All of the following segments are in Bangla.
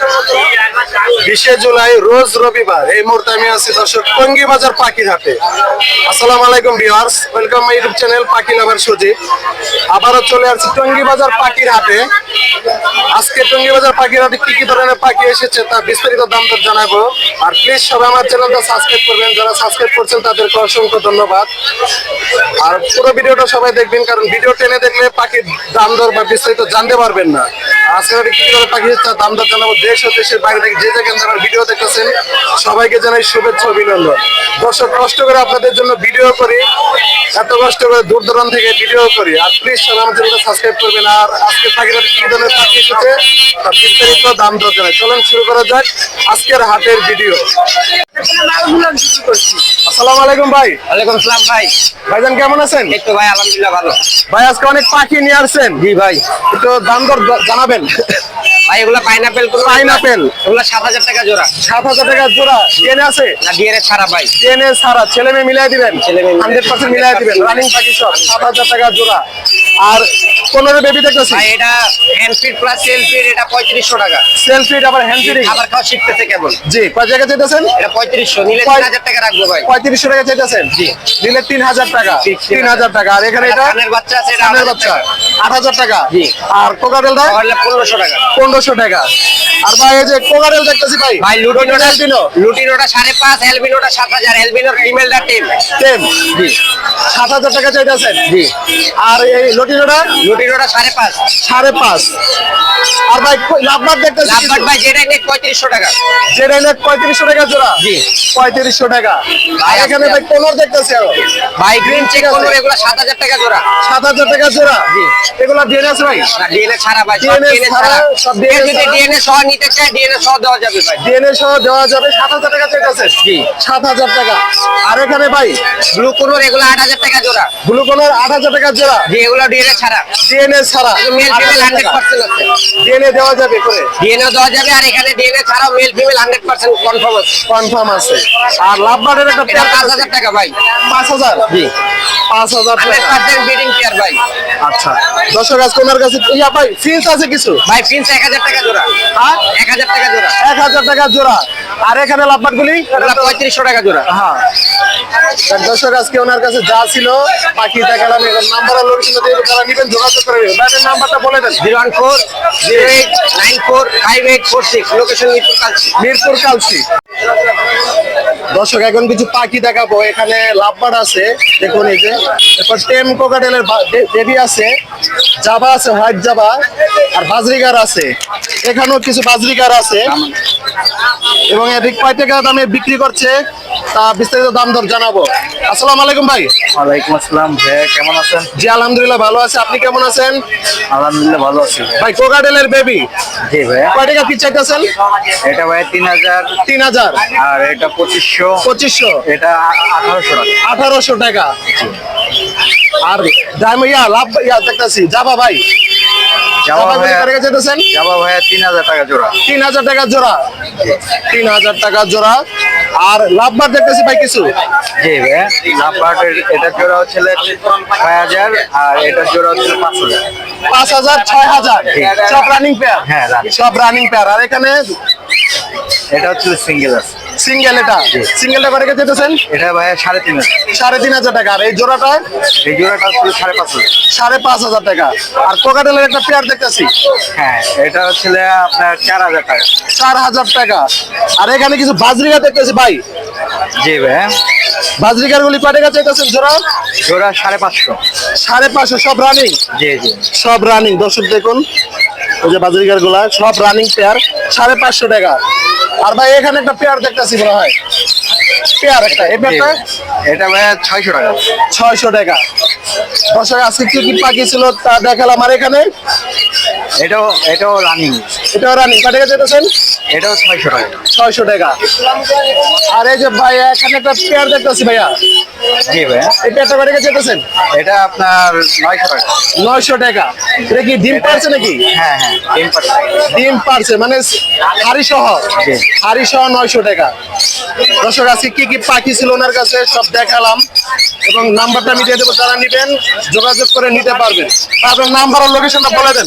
chamou বিশে জুলাই, রোজ রবিবার। এই মুহূর্তে আমি আছি দর্শক টঙ্গি বাজার পাখির হাটে আসসালামু আলাইকুম, viewers. Welcome my YouTube channel পাখি লাভার সুজিত। আবারও চলে আসছি টঙ্গি বাজার পাখির হাটে আজকে টঙ্গি বাজার পাখির হাটে কি কি ধরনের পাখি এসেছে তা বিস্তারিত দাম দর জানাব। আর প্লিজ সবাই আমার চ্যানেলটা সাবস্ক্রাইব করবেন। যারা সাবস্ক্রাইব করছেন, তাদেরকে অসংখ্য ধন্যবাদ। আর পুরো ভিডিওটা সবাই দেখবেন, কারণ ভিডিও টেনে দেখলে পাখির দাম দর বা বিস্তারিত জানতে পারবেন না। আজকে কি কি ধরনের পাখি এসেছে দাম দর জানাব দেশ ও দেশের বাইরে থেকে। যে যেখানে আমার ভিডিও দেখতেছেন সবাইকে জানাই শুভেচ্ছা অভিনন্দন। দর্শক কষ্ট করে আপনাদের জন্য ভিডিও করি এত কষ্ট করে দূর দূরান্ত থেকে ভিডিও করি। আর প্লিজ সবাই চ্যানেলটা সাবস্ক্রাইব করবেন। আর আজকে পাখির কি ধরনের পাখি এসেছে তার বিস্তারিত দাম দর জানাই। চলুন শুরু করা যাক আজকের হাটের ভিডিও। আসসালামু আলাইকুম ভাই। ওয়ালাইকুম আসসালাম ভাই। ভাইজান কেমন আছেন? এই তো ভাই আলহামদুলিল্লাহ ভালো। ভাই আজকে অনেক পাখি নিয়ে আসছেন। জি ভাই। একটু দাম দর জানাবেন। ভাই এগুলো পাইনাপেল পাইনাপেল এগুলো সাত হাজার টাকা জোড়া। সাত হাজার টাকা জোড়া। ডিএনএ আছে? না ডিএনএ ছাড়া ভাই। ডিএনএ ছাড়া। ছেলে মেয়ে মিলাই দিবেন? ছেলে মেয়ে হান্ড্রেড পার্সেন্ট মিলাই দিবেন। রানিং পাখি সব সাত হাজার টাকা জোড়া। আর পনেরো বেবি দেখতেছি। এটা hand feed plus self feed এটা পঁয়ত্রিশশো টাকা। সেলফি আবার হ্যান্ড ফিডিং খাবার খাওয়া শিখতেছে কেমন? জি কয় জায়গা চাইতেছেন? এটা পঁয়ত্রিশশো নিলে তিন হাজার টাকা রাখব ভাই। পঁয়ত্রিশশো টাকা চাইতেছেন? জি। দিলে তিন হাজার টাকা। তিন হাজার টাকা। আর এখানে এটা বাচ্চা আছে বাচ্চা। আট হাজার টাকা। আর কোকারেলটা পনেরোশো টাকা। পনেরোশো টাকা। আর ভাই এই যে কোকারেল দেখতেছি ভাই। ভাই লুটিনোটা দিনো লুটিনোটা সাড়ে পাঁচ এলবিনোটা সাত হাজার এলবিনোর ফিমেলটা টেন টেন জি। সাত হাজার টাকা চাইতেছেন? জি। আর এই লটিনোটা? লুটিনোটা সাড়ে পাঁচ। সাড়ে পাঁচ। আর ভাই লাভবার দেখতেছি লাভবাট ভাই যেটা নেই পঁয়ত্রিশশো টাকা। যেটা এনে পঁয়ত্রিশশো টাকা জোড়া? জি। পঁয়ত্রিশশো টাকা। আর এখানে ভাই কোনর দেখতেছি আরও। ভাই গ্রিন চেক করব এগুলো সাত হাজার টাকা জোড়া। সাত হাজার টাকা জোড়া। জি। এগুলো ডিএনএ আছে ভাই ডিএনএ ছাড়া ভাই ডিএনএ ছাড়া, ছাড়া সব যদি ডিএনএ সহ নিতে চায় ডিএনএ সহ দেওয়া যাবে ভাই ডিএনএ সহ দেওয়া যাবে সাত হাজার টাকা চাইতেছে জি। সাত হাজার টাকা আর এখানে ভাই ব্লু কোনোর এগুলো আট হাজার টাকা জোড়া ব্লু আট হাজার টাকা জোড়া যে এগুলো ডিএনএ ছাড়া ডিএনএ ছাড়া মেল ফিমেল হান্ড্রেড পার্সেন্ট আছে ডিএনএ দেওয়া যাবে করে ডিএনএ দেওয়া যাবে আর এখানে ডিএনএ ছাড়াও male female hundred percent confirm আছে কনফার্ম আছে আর লাভবারের একটা পেয়ার পাঁচ হাজার টাকা ভাই পাঁচ হাজার জি পাঁচ হাজার হান্ড্রেড টাকা পার্সেন্ট ব্রিডিং পেয়ার ভাই আচ্ছা দর্শক আজকে ওনার কাছে ইয়া ভাই ফিন্স আছে কিছু? ভাই ফিন্স এক হাজার টাকা জোড়া। হ্যাঁ? এক হাজার টাকা জোড়া। এক হাজার টাকা জোড়া। আর এখানে লাভবাট গুলি এগুলো পঁয়ত্রিশশো টাকা জোড়া। হ্যাঁ। দর্শক আজকে ওনার কাছে যা ছিল পাখি দেখালাম নাম্বার আর লোকেশন দিয়ে যারা নিবেন যোগাযোগ করে নেবেন। ভাইয়ের নাম্বারটা বলে দেন। Zero one four zero eight nine four five eight four six. Location Mirpur Kalshi. Mirpur Kalshi দর্শক এখন কিছু পাখি দেখাবো। এখানে লাভবাট আছে দেখুন এই যে। এরপর টেম কোকাটেলের বেবি আছে জাবা আছে হোয়াইট জাবা আর বাজরিগার আছে। এখানেও কিছু বাজরিগার আছে। এবং এদিক কয় টাকা দামে বিক্রি করছে তা বিস্তারিত দাম দর জানাব। আসসালামু আলাইকুম ভাই। ওয়ালাইকুম আসসালাম ভাইয়া কেমন আছেন? জি আলহামদুলিল্লাহ ভালো আছে। আপনি কেমন আছেন? আলহামদুলিল্লাহ ভালো আছি ভাই। কোকাটেলের বেবি। জি ভাইয়া কয় টাকা পিস চাইতেছেন? এটা ভাই তিন হাজার। তিন হাজার। আর এটা পঁচিশশো পঁচিশশো। এটা আঠারোশো টাকা। আঠারোশো টাকা। আর দাম ইয়া লাভ ইয়া দেখতেছি যাবা ভাই। ভাইয়া তিন হাজার টাকা জোড়া। তিন হাজার টাকা জোড়া। তিন হাজার টাকা জোড়া। আর লাভবার দেখতেছি ভাই কিছু? জি ভাইয়া লাভবার্ডের এটা জোড়া হচ্ছে ছয় হাজার আর এটা জোড়া হচ্ছে পাঁচ হাজার। পাঁচ হাজার ছয় হাজার। সব রানিং পেয়ার হ্যাঁ, সব রানিং পেয়ার আর এখানে? এটা হচ্ছে সিঙ্গেল আছে। সিঙ্গেল এটা? সিঙ্গেলটা করে যেতেছেন এটা ভাইয়া সাড়ে তিন সাড়ে তিন হাজার টাকা। আর এই জোড়াটা? এই জোড়াটা হচ্ছে সাড়ে পাঁচ হাজার। সাড়ে পাঁচ হাজার টাকা। আর কোকাটেলের একটা পেয়ার দেখতেছি। হ্যাঁ এটা হচ্ছে আপনার চার হাজার টাকা। চার হাজার টাকা। আর এখানে কিছু বাজরিকা দেখতেছি ভাই। জি ভাইয়া। বাজরিকার গুলি কয় টাকা চাইতেছেন জোড়া? জোড়া সাড়ে পাঁচশো। সাড়ে পাঁচশো সব রানিং জি জি। সব রানিং দর্শক দেখুন। ওই যে বাজারিকারগুলা সব রানিং পেয়ার সাড়ে পাঁচশো টাকা। আর ভাই এখানে একটা পেয়ার দেখতেছি মনে হয়। পেয়ার একটা এই পেয়ারটা এটা ভাইয়া ছয়শো টাকা। ছয়শো টাকা। দর্শক আজকে কি কি পাখি ছিল তা দেখালাম। আর এখানে? এটাও এটাও রানিং এটাও রানিং কয় টাকা যেতেছেন এটাও ছয়শো টাকা। ছয়শো টাকা। আর এই যে ভাই এখানে একটা পেয়ার দেখতেছি ভাইয়া। জি ভাই পেয়ারটা কয় টাকা চেতেছেন এটা আপনার নয়শো টাকা। নয়শো টাকা। এটা কি ডিম পারছে নাকি? হ্যাঁ হ্যাঁ তিন পার্সেন্ট ডিম পারছে মানে হাড়ি সহ। হাড়ি সহ নয়শো টাকা। দর্শক আজকে কি কি পাখি ছিল ওনার কাছে সব দেখালাম এবং নাম্বারটা আমি দিয়ে দেবো যারা নিবেন যোগাযোগ করে নিতে পারবেন। আপনার নাম্বার আর লোকেশনটা বলে দেন।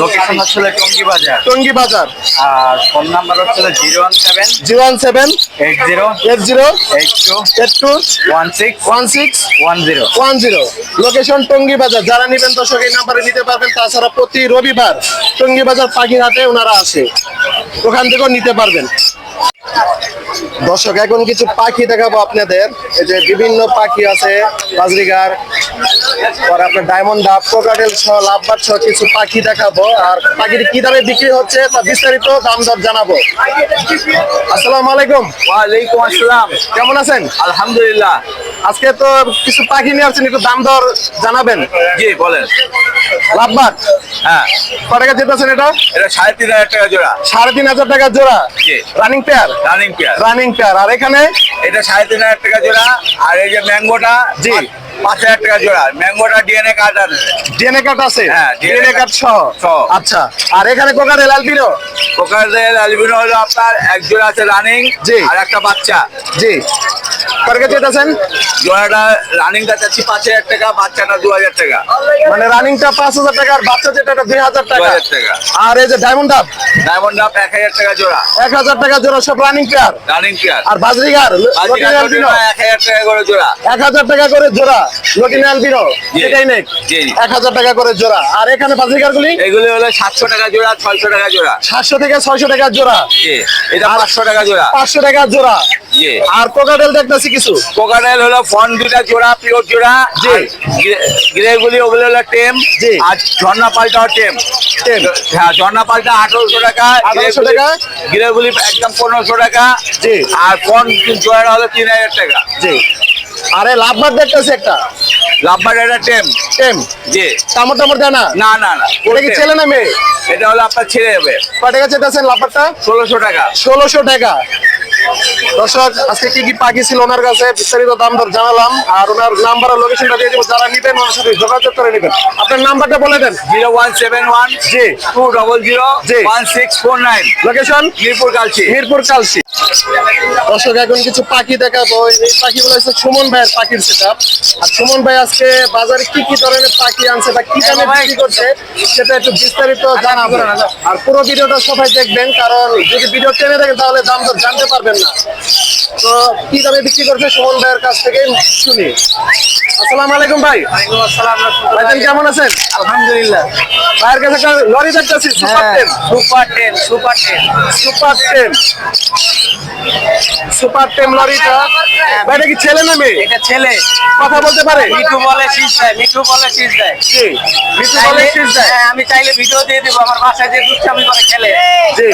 লোকেশন হচ্ছিল টঙ্গি বাজার টঙ্গি বাজার আর ফোন নাম্বার হচ্ছিল zero one seven zero one seven eight zero eight zero eight two eight two location Tongi Bazar. যারা নিবেন দর্শক, এই নাম্বারে নিতে পারবেন। তাছাড়া প্রতি রবিবার টঙ্গি বাজার পাখিরহাটে ওনারা আসে। ওখান থেকেও নিতে পারবেন। দর্শক এখন কিছু পাখি দেখাবো আপনাদের। এই যে বিভিন্ন পাখি আছে বাজরিগার পরে আপনার ডায়মন্ড ডাব কোকাটেল সহ লাভবার সহ কিছু পাখি দেখাবো। আর পাখির কি দামে বিক্রি হচ্ছে তা বিস্তারিত দাম দর জানাব। আসসালামু আলাইকুম। ওয়ালাইকুম আসসালাম। কেমন আছেন? আলহামদুলিল্লাহ। আজকে তো কিছু পাখি নিয়ে আসছেন একটু দাম দর জানাবেন। জি বলেন। লাভবার? হ্যাঁ। ক টাকা যেতেছেন এটা? এটা সাড়ে তিন হাজার টাকা জোড়া। সাড়ে তিন হাজার টাকা জোড়া। Running pair running pair running pair আর এখানে? এটা সাড়ে তিন হাজার টাকা জোড়া আর এই যে ম্যাঙ্গোটা জি। পাঁচ- হাজার টাকা জোড়া। ম্যাঙ্গোটা ডিএনএ কার্ড আছে। ডিএনএ কার্ড আছে? হ্যাঁ, ডিএনএ কার্ড সহ। আচ্ছা। আর এখানে কোকারেল অ্যালবিনো কোকারদের অ্যালবিনো হলো আপনার এক জোড়া আছে রানিং জি। আর একটা বাচ্চা। জি। কত টাকা যেতেছেন জোড়াটা রানিংটা চাচ্ছি পাঁচ হাজার টাকা বাচ্চাটা দু হাজার টাকা। মানে রানিংটা পাঁচ হাজার টাকা আর বাচ্চা যেটা দুই হাজার টাকা। আর এই যে ডায়মন্ড আপ ডায়মন্ড আপ এক হাজার টাকা জোড়া। এক হাজার টাকা জোড়া সব রানিং পেয়ার রানিং পেয়ার আর বাজরিগার এক হাজার টাকা করে জোড়া। এক হাজার টাকা করে জোড়া। লটিন অ্যালবিনো জি। এটাই নেক। এক হাজার টাকা করে জোড়া। আর এখানে বাজরিগার গুলি এগুলি হলো সাতশো টাকা জোড়া ছয়শো টাকা জোড়া। সাতশো থেকে ছয়শো টাকা জোড়া। জি এটা পাঁচশো টাকা জোড়া। পাঁচশো টাকা জোড়া। আর কোকাটেল দেখতেছি কিছু? কোকারেল হলো ফন দুটা জোড়া পিওর জোড়া। জি। গ্রেগুলি ওগুলো হলো টেম। জি। আর ঝর্ণা পাল্টাও টেম। টেম। হ্যাঁ ঝর্ণা পাল্টা আঠারোশো টাকা। 1800 টাকা। গ্রেগুলি একদম পনেরোশো টাকা। জি। আর ফোন জোড়া হলো তিন হাজার টাকা। জি। আরে লাভ মার দেখতেছি একটা। লাভবার এটা টেম টেম জি। কামড় টামড় দেয় না? না না না। এটা কি ছেলে না মেয়ে? এটা হলো আপনার ছেড়ে যাবে কয় টাকা চেতেছেন লাভবারটা ষোলোশো টাকা। ষোলোশো টাকা। দর্শক আজকে কি কি পাখি ছিল ওনার কাছে? বিস্তারিত দাম দর জানালাম। আর ওনার নাম্বার আর লোকেশনটা দিয়ে দেবো। যারা নিবেন ওনার সাথে যোগাযোগ করে নেবেন। আপনার নাম্বারটা বলে দেন। জিরো ওয়ান সেভেন ওয়ান জি। টু ডবল জিরো জি। One six four nine. Location Mirpur Kalshi. Mirpur Kalshi দর্শক এখন কিছু পাখি দেখাবো। এই পাখিগুলো হচ্ছে সুমন ভাইয়ের পাখির সেট আর সুমন ভাই আজকে বাজারে কি কি ধরনের পাখি আনছে বা কি দামে বিক্রি করছে সেটা একটু বিস্তারিত জানাব। আর পুরো ভিডিওটা সবাই দেখবেন কারণ যদি ভিডিও টেনে দেখেন তাহলে দাম দর জানতে পারবেন না। তো কি দামে বিক্রি করছে সুমন ভাইয়ের কাছ থেকে শুনি। আসসালামু আলাইকুম ভাই। ভাইজান কেমন আছেন? আলহামদুলিল্লাহ। ভাইয়ের কাছে একটা লরি দেখতেছি super ten super ten super ten super ten super ten লরিটা। ভাই এটা কি ছেলে না মেয়ে? এটা ছেলে। কথা বলতে পারে? মিঠু। বলে শীষ দেয় মিঠু বলে শীষ দেয়। জি মিঠু বলে শীষ দেয়। হ্যাঁ, আমি চাইলে ভিডিও দিয়ে দিব আমার বাসায় যে দুষ্টামি করে খেলে। জি।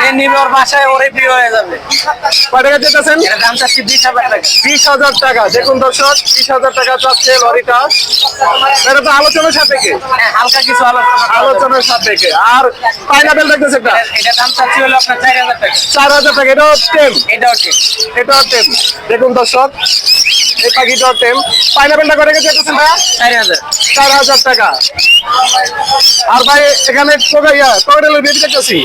যে নিবে ওর বাসায় ওরে প্রিয় হয়ে যাবে। কয় টাকা যেতেছেন এটা দাম চাচ্ছি বিশ হাজার টাকা। বিশ হাজার টাকা। দেখুন দর্শক বিশ হাজার টাকা চাচ্ছে লরিটা। এটা তো আলোচনার সাপেক্ষে। হ্যাঁ হালকা কিছু আলোচনা। আলোচনার সাপেক্ষে। আর পাইনাপেল দেখতেছে এটা দাম চাচ্ছি হলো আপনার চার হাজার টাকা। চার হাজার টাকা। এটাও টেম এটাও ঠিক এটাও টেম দেখুন দর্শক এই পাখিটাও টেম পাইনাপেলটা যেতেছেন ভাইয়া চার হাজার। চার হাজার টাকা। আর ভাই এখানে কোকা কোকাটেলের বেবি দেখতেছি?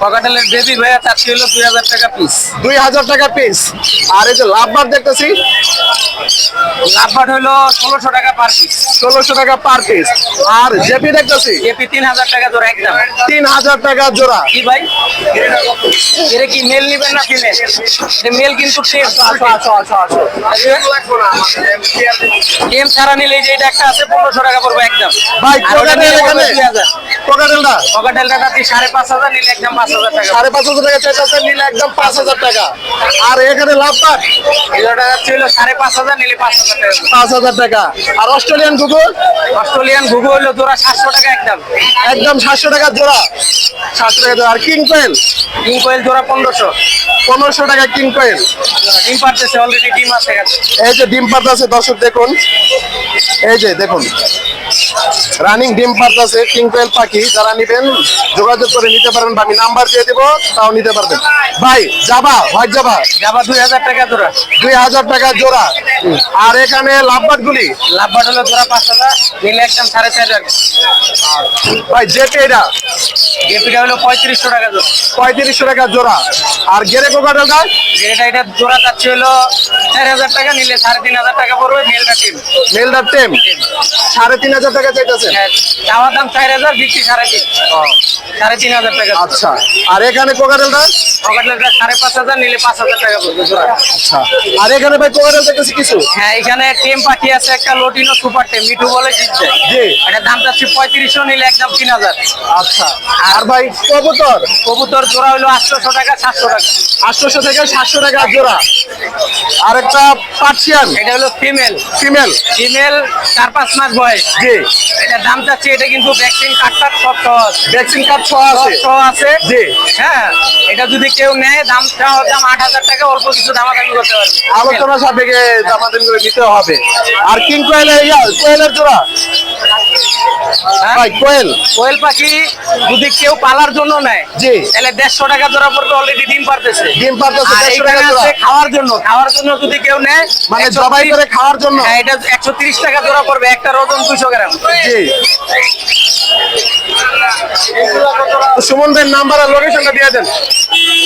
পকাটেলের বেবি ভাইয়া চাচ্ছি হলো দুই হাজার টাকা পিস দুই হাজার টাকা পিস আর এই যে লাভবার দেখতেছি? হলো ষোলোশো টাকা পার পিস ষোলোশো টাকা পার পিস আর জেপি দেখতেছি? এপি তিন হাজার টাকা জোড়া একদম। তিন হাজার টাকা জোড়া। কি ভাই? এটা কি মেল নিবেন না ফিমেল মেল কিন্তু আসো। গেম ছাড়া নিলে যে এটা একটা আছে পনেরোশো টাকা পড়বে একদম। ভাই আর ওটা কোকাটেল নিলে পড়বে এখানে দুই হাজার কোকাটেলটা পকেটেলটা সাড়ে পাঁচ হাজার নিলে একদম পাঁচ হাজার টাকা? সাড়ে পাঁচ হাজার টাকা চাইতেছে নিলে একদম পাঁচ হাজার টাকা। আর এখানে লাভবার এগুলোটা যাচ্ছে হলো সাড়ে পাঁচ হাজার নিলে পাঁচ হাজার টাকা। পাঁচ হাজার টাকা। আর অস্ট্রেলিয়ান কুকুর? অস্ট্রেলিয়ান ঘুঘু হলো জোড়া সাতশো টাকা একদম। একদম সাতশো টাকা জোড়া। সাতশো টাকা জোড়া। আর কিং কোয়েল? কিং কোয়েল জোড়া পনেরোশো। পনেরোশো টাকা কিং কোয়েল। ডিম পারতেছে অলরেডি ডিম আছে এই যে ডিম পাতাছে দর্শক দেখুন। এই যে দেখুন। রানিং ডিম পাতাছে কিং কোয়েল পাখি যারা নিবেন যোগাযোগ করে নিতে পারেন বা আমি নাম্বার দিয়ে দেবো তাও নিতে পারবেন। ভাই যাবা হোয়াইট যাবা? যাবা দুই হাজার টাকা জোড়া। দুই হাজার টাকা জোড়া। আর এখানে লাভবাট গুলি? লাভবাট হলো জোড়া পাঁচ হাজার নিলে একদম সাড়ে চার হাজার। ভাই জেপি এটা? গেপিটা হলো পঁয়ত্রিশশো টাকা জোড়া। পঁয়ত্রিশশো টাকা জোড়া। আর গেরে কোকাটেলটা গেরেটা এটা জোড়া যাচ্ছে হলো চার হাজার টাকা নিলে সাড়ে তিন হাজার টাকা পড়বে মেলটা টিম। মেলদার টেম। সাড়ে তিন হাজার টাকা চাইতেছেন? চাওয়ার দাম চার হাজার বিক্রি সাড়ে তিন সাড়ে তিন হাজার টাকা। আচ্ছা। আর এখানে পকেটলেটা সাড়ে পাঁচ হাজার নিলে পাঁচ হাজার টাকা পড়বে আচ্ছা। আর এখানে ভাই কোকাটেল দেখতেছি কিছু? হ্যাঁ এখানে টেম পাখি আছে একটা লোটিনো সুপার টেম মিঠু বলে জিতছে জি। এটার দাম চাচ্ছি পঁয়ত্রিশশো নিলে একদম তিন হাজার। আচ্ছা। আর ভাই কবুতর? কবুতর জোড়া হলো আটশোশো টাকা সাতশো টাকা। আটশোশো থেকে সাতশো টাকা জোড়া। আর একটা পার্সিয়ান? এটা হলো ফিমেল। ফিমেল। ফিমেল চার পাঁচ মাস বয়স। জি। এটার দাম চাচ্ছি এটা কিন্তু ভ্যাকসিন সব কার্ড আছে? সব আছে। জি। হ্যাঁ এটা যদি কেউ নেয় দামটা দাম আট হাজার টাকা অল্প কিছু দামাদামি করতে পারবে। আলোচনা সাপেক্ষে দামাদামি করে নিতে হবে। আর কিং কোয়েল কোয়েলের জোড়া? হ্যাঁ? ভাই কোয়েল। কোয়েল পাখি যদি কেউ পালার জন্য নেয় জি। তাহলে দেড়শো টাকা জোড়া পড়বে অলরেডি ডিম পারতেছে। ডিম পারতেছে আর 150 এইখানে টাকা খাওয়ার জন্য খাওয়ার জন্য যদি কেউ নেয় মানে 130 জবাই করে খাওয়ার জন্য। হ্যাঁ এটা একশো তিরিশ টাকা জোড়া পড়বে একটা ওজন দুশো গ্রাম। জি। সুমন ভাইয়ের নাম্বার আর লোকেশনটা দিয়ে দেন।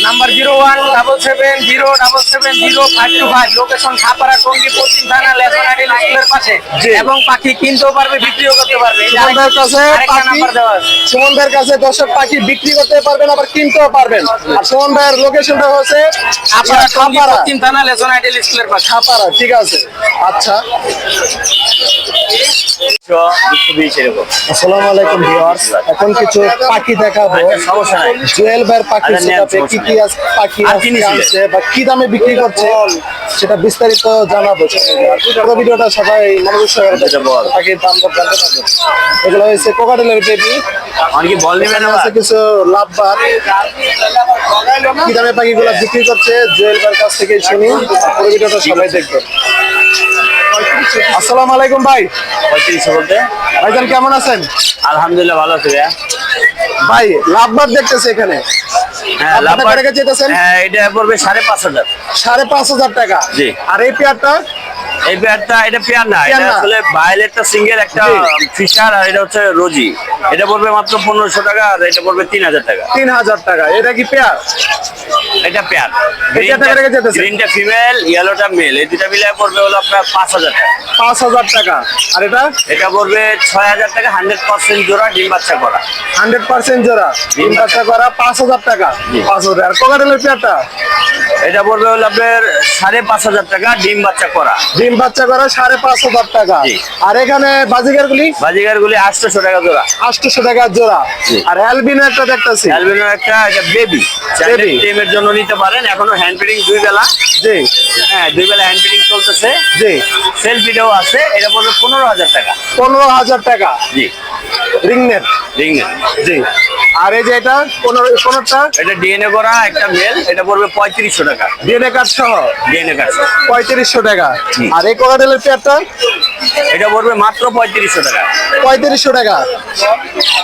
Number zero one double seven zero double seven zero five two five location Khapara Tongi পশ্চিম থানা লেসন আইডেল স্কুলের পাশে। এবং পাখি কিনতেও পারবে বিক্রিও করতে পারবে। এই যে সুমন ভাইয়ের কাছে আরেকটা পাখি নাম্বার দেওয়া আছে। সুমন কাছে দর্শক পাখি বিক্রি করতে পারবেন আবার কিনতেও পারবেন। আর সুমন ভাইয়ের লোকেশনটা হচ্ছে খাপাড়া টঙ্গি পশ্চিম থানা লেসন আইডেল স্কুলের পাশে। খাপাড়া ঠিক আছে। আচ্ছা। আসসালামু আলাইকুম ভিউয়ার্স। এখন কিছু পাখি দেখাবো। সমস্যা জুয়েল ভাইয়ের পাখি আচ্ছা, কি কি আছে- পাখি। আনছে বা কি দামে বিক্রি করছে সেটা বিস্তারিত জানাব। পুরো ভিডিওটা সবাই মনোযোগ সহকারে। পাখির দাম দর জানতে পারবেন এগুলো হচ্ছে কোকাটেলের বেবি অনেকে বল আছে কিছু লাভবার কি দামে পাখিগুলো বিক্রি করছে কাছ থেকে শুনি। পুরো ভিডিওটা সবাই দেখবেন। আসসালামু আলাইকুম ভাই। পঁয়ত্রিশশো বলতে। ভাইজান কেমন আছেন? আলহামদুলিল্লাহ ভালো আছে ভাই লাভবার দেখতেছে এখানে। হ্যাঁ কত টাকা রেখে যেতেছেন? হ্যাঁ এটা পড়বে সাড়ে পাঁচ হাজার। সাড়ে পাঁচ হাজার টাকা। জি। আর এই পেয়ারটা? এই পেয়ারটা এটা পেয়ার না এটা আসলে ভায়োলেটটা সিঙ্গেল একটা ফিশার আর এটা হচ্ছে রোজি। এটা পড়বে মাত্র পনেরোশো টাকা আর এটা পড়বে তিন হাজার টাকা। তিন হাজার টাকা। এটা কি পেয়ার এটা পেয়ার? গ্রিনটা ফিমেল ইয়েলোটা মেল এই দুটা মিলে পড়বে হলো আপনার পাঁচ হাজার টাকা। পাঁচ হাজার টাকা। আর এটা? এটা পড়বে ছয় হাজার টাকা হান্ড্রেড পার্সেন্ট জোড়া ডিম বাচ্চা করা। হান্ড্রেড পার্সেন্ট জোড়া তিন বাচ্চা করা পাঁচ হাজার টাকা। পাঁচ হাজার আর কোকাটেলের পেয়ারটা এটা পড়বে হলো আপনার সাড়ে পাঁচ হাজার টাকা ডিম বাচ্চা করা। ডিম বাচ্চা করা সাড়ে পাঁচ হাজার টাকা। আর এখানে বাজিগার গুলি বাজিগার গুলি আটশোশো টাকা জোড়া। আটশোশো টাকা জোড়া। আর অ্যালবিনো একটা দেখতেছি। অ্যালবিনো একটা এটা বেবি Baby। টিমের জন্য নিতে পারেন। এখনও হ্যান্ড ফিডিং দুই বেলা। জি। হ্যাঁ দুই বেলা হ্যান্ড ফিডিং চলতেছে। জি। সেলফ ভিডিও আছে। এটা পড়বে পনেরো হাজার টাকা। পনেরো হাজার টাকা। জি। রিং জি। আর এই যে এটা পনেরো পনেরোটা? এটা ডিএনএ করা একটা মেল এটা পড়বে পঁয়ত্রিশশো টাকা। ডিএনএ কার্ড সহ? ডিএনএ কার্ড পঁয়ত্রিশশো টাকা। আর এই কোকাটেলের পেয়ারটা এটা পড়বে মাত্র পঁয়ত্রিশশো টাকা। পঁয়ত্রিশশো টাকা।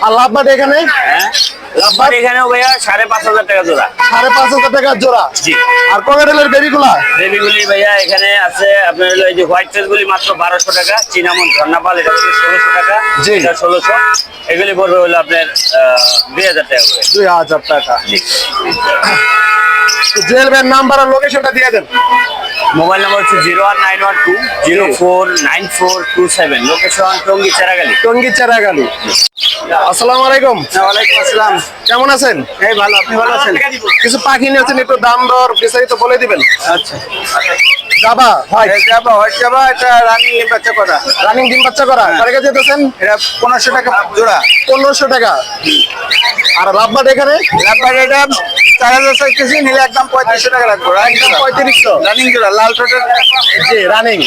আর লাভবাদ এখানে? হ্যাঁ। লাভবার এখানেও ভাইয়া সাড়ে পাঁচ হাজার টাকা জোড়া। সাড়ে পাঁচ হাজার টাকা জোড়া? জি। আর কোকাটেলের বেবিগুলা বেবিগুলি ভাইয়া এখানে আছে আপনার হলো এই যে হোয়াইট ফেস গুলি মাত্র বারোশো টাকা চিনামন ঝর্ণাপাল এটা হচ্ছে ষোলোশো টাকা জি। এটা ষোলোশো। এগুলি পড়বে হলো আপনার দুই হাজার টাকা করে। দুই হাজার টাকা। জি। জুয়েল ভাইয়ের নাম্বার আর লোকেশনটা দিয়ে দেন। মোবাইল নাম্বার হচ্ছে zero one nine one two zero four nine four two seven. Location Tongi Cheragali. Tongi Cheragali. আসসালামু আলাইকুম। ওয়ালাইকুম আসসালাম। কেমন আছেন? এই ভালো আপনি ভালো আছেন? কিছু পাখি নিয়েছেন একটু দাম দর বিস্তারিত বলে দিবেন। আচ্ছা। যাবা? ভাই যাবা হোয়াইট যাবা এটা রানিং বাচ্চা করা। রানিং ডিম বাচ্চা করা। কারে কাছে যেতেছেন এটা পনেরোশো টাকা জোড়া। পনেরোশো টাকা। আর লাভবাট এখানে? তারপরে এটা চার হাজার চাইতেছি নিলে একদম পঁয়ত্রিশশো টাকা রাখব একদম পঁয়ত্রিশশো। রানিং জোড়া লাল টোটের জি রানিং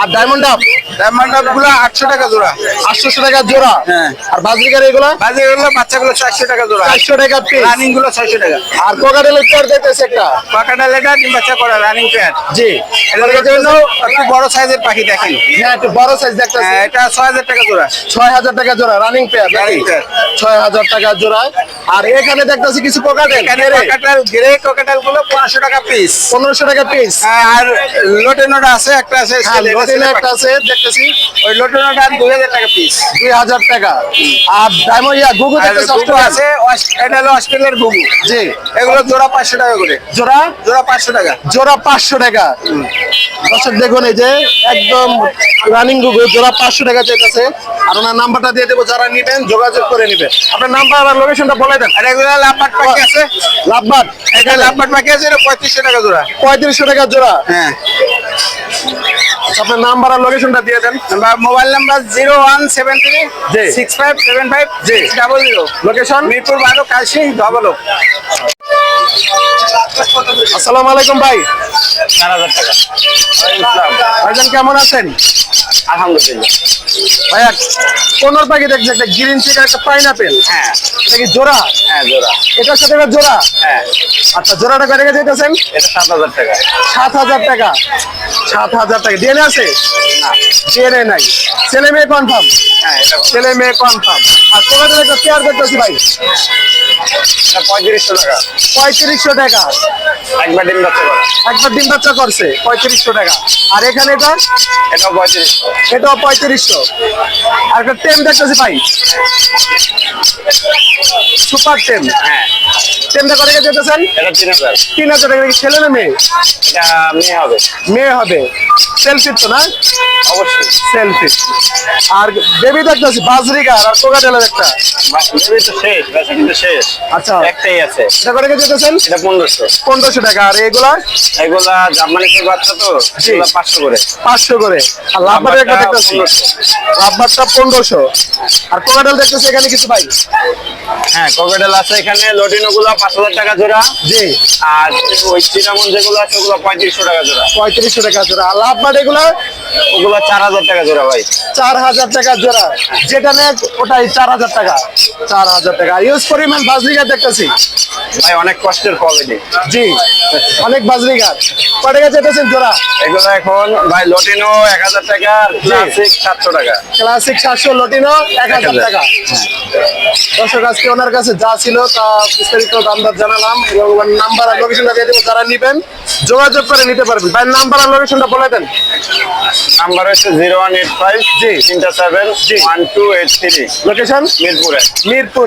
আর ডায়মন্ড আপ ডায়মন্ডগুলো আটশো টাকা জোড়া। আটশোশো টাকা জোড়া। হ্যাঁ। আর বাজরিকার এগুলা? বাজে গুলো বাচ্চাগুলো চারশো টাকা জোড়া। চারশো টাকা পিস রানিংগুলো ছয়শো টাকা। আর কোকাটেলের পেয়ার দেখতেছে একটা? পাকাটা লেটা ডিম বাচ্চা করা রানিং প্যাড জি। এটার জন্য একটু বড় সাইজের পাখি দেখেন। হ্যাঁ একটু বড় সাইজ দেখতেছি। হ্যাঁ, এটা ছয় হাজার টাকা জোড়া। ছয় হাজার টাকা জোড়া রানিং পেয়ার ছয় হাজার টাকা জোড়া। আর এখানে দেখতেছি কিছু কোকাটেল এখানে কাকাটাল গ্রে কাকাটালগুলো পাঁচশো টাকা পিস পনেরোশো টাকা পিস আর লোটেনোটা আছে একটা আছে হ্যাঁ একটা আছে দেখতেছি। ওই লোটেনোটা দুই হাজার টাকা পিস দুই হাজার টাকা। আর ডায়মন্ড ইয়া গুগু আর দেখতেছি আছে এটা হলো অস্ট্রেলিয়ার গুগু জি। এগুলো জোড়া পাঁচশো টাকা করে। জোড়া? জোড়া পাঁচশো টাকা। জোড়া পাঁচশো টাকা। দর্শক দেখুন এই যে একদম রানিং জোড়া পাঁচশো টাকা চাইতেছে। আর ওনার নাম্বারটা দিয়ে দেবো যারা নিবেন যোগাযোগ করে নিবেন। আপনার নাম্বার আর লোকেশনটা বলে দেন। এগুলো লাভবাট পাখি আছে? লাভবাদ এটা লাভবাট পাখি আছে এটা পঁয়ত্রিশশো টাকা জোড়া? পঁয়ত্রিশশো টাকা জোড়া। হ্যাঁ। আপনার নাম্বার আর লোকেশনটা দিয়ে দেন। Mobile number zero one seven three জি। সিক্স ফাইভ সেভেন ফাইভ জি। Double zero. লোকেশন মিরপুর বারো কাশি ডবল আসসালামু আলাইকুম ভাই। চার হাজার টাকা। ভাইজান কেমন আছেন? আলহামদুলিল্লাহ। ভাইয়া কোনোর পাখি দেখছে একটা গ্রিন চিকেন একটা পাইনাপেল হ্যাঁ। এটা কি জোড়া? হ্যাঁ জোড়া। এটার সাথে জোড়া? হ্যাঁ। আচ্ছা জোড়াটা কয় টাকা চাইতেছেন? এটা সাত হাজার টাকা। সাত হাজার টাকা। সাত হাজার টাকা। ডিএনএ আছে? ডিএনএ নাই। ছেলে মেয়ে কনফার্ম হ্যাঁ ছেলে মেয়ে কনফার্ম আর তোমাদের একটা পেয়ার দেখতেছি ভাই। পঁয়ত্রিশশো টাকা। পঁয়ত্রিশশো টাকা। একবার ডিম বাচ্চা করা। একবার ডিম বাচ্চা করছে পঁয়ত্রিশশো টাকা। আর এখানে এটা? এটাও পঁয়ত্রিশশো। এটাও পঁয়ত্রিশশো। আর একটা টেম দেখতেছি ভাই। সুপার টেম। হ্যাঁ। টেমটা করে যেতেছেন এটা তিন হাজার। তিন হাজার টাকা। ছেলে না মেয়ে? এটা মেয়ে হবে। মেয়ে হবে। সেলফি তো না? অবশ্যই। সেলফি। আর বেবি দেখতেছি বাজরিকার আর কোকাটেলের একটা। বেবি তো শেষ বেচা কিন্তু শেষ। আচ্ছা। একটাই আছে। এটা করে যেতেছেন এটা পনেরোশো। পনেরোশো টাকা। আর এগুলা? এগুলা জার্মানিকের বাচ্চা তো পাঁচশো করে। পাঁচশো করে। আর লাভবারের একটা দেখতেছি 1500 পনেরোশো। আর কোকাটেল দেখতেছি এখানে কিছু ভাই? হ্যাঁ কোকেটেল আছে এখানে লটিনো গুলো পাঁচ হাজার টাকা জোড়া। জি। আর ওই চিনামন যেগুলো আছে ওগুলো পঁয়ত্রিশশো টাকা জোড়া। পঁয়ত্রিশশো টাকা জোড়া। আর লাভবার এগুলা ওগুলো চার হাজার টাকা জোড়া ভাই। চার হাজার টাকা জোড়া। যেটা নেয় ওটাই চার হাজার টাকা। চার হাজার টাকা। ইউজ পরিমাণ বাজরিকার দেখতেছি। ভাই অনেক কষ্টের কোয়ালিটি জি অনেক বাজরিকার কয় টাকা চেতেছেন জোড়া এগুলো এখন ভাই লটিনো এক হাজার টাকা ক্লাসিক সাতশো টাকা। ক্লাসিক সাতশো লটিনো এক হাজার টাকা। দর্শক আজকে ওনার কাছে যা ছিল তা বিস্তারিত দাম দর জানালাম এবং নাম্বার আর লোকেশনটা দিয়ে দেবো যারা নিবেন যোগাযোগ করে নিতে পারবেন। ভাই নাম্বার আর লোকেশনটা বলে দেন। নাম্বার হচ্ছে জিরো ওয়ান এইট ফাইভ জি। তিনটা সেভেন জি। One two eight three location মিরপুরে মিরপুর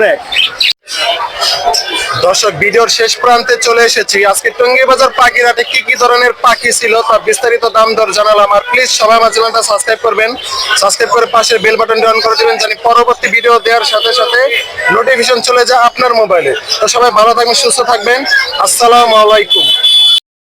দর্শক, ভিডিওর শেষ প্রান্তে চলে এসেছি। আজকে টঙ্গী বাজার পাখিরহাটে কি কি ধরনের পাখি ছিল তার বিস্তারিত দাম দর জানালাম। আর প্লিজ সবাই আমার চ্যানেলটা সাবস্ক্রাইব করবেন। সাবস্ক্রাইব করে পাশের বেল বাটন অন করে দেবেন জানি পরবর্তী ভিডিও দেওয়ার সাথে সাথে নোটিফিকেশন চলে যায় আপনার মোবাইলে তো সবাই ভালো থাকবেন, সুস্থ থাকবেন। আসসালামু আলাইকুম।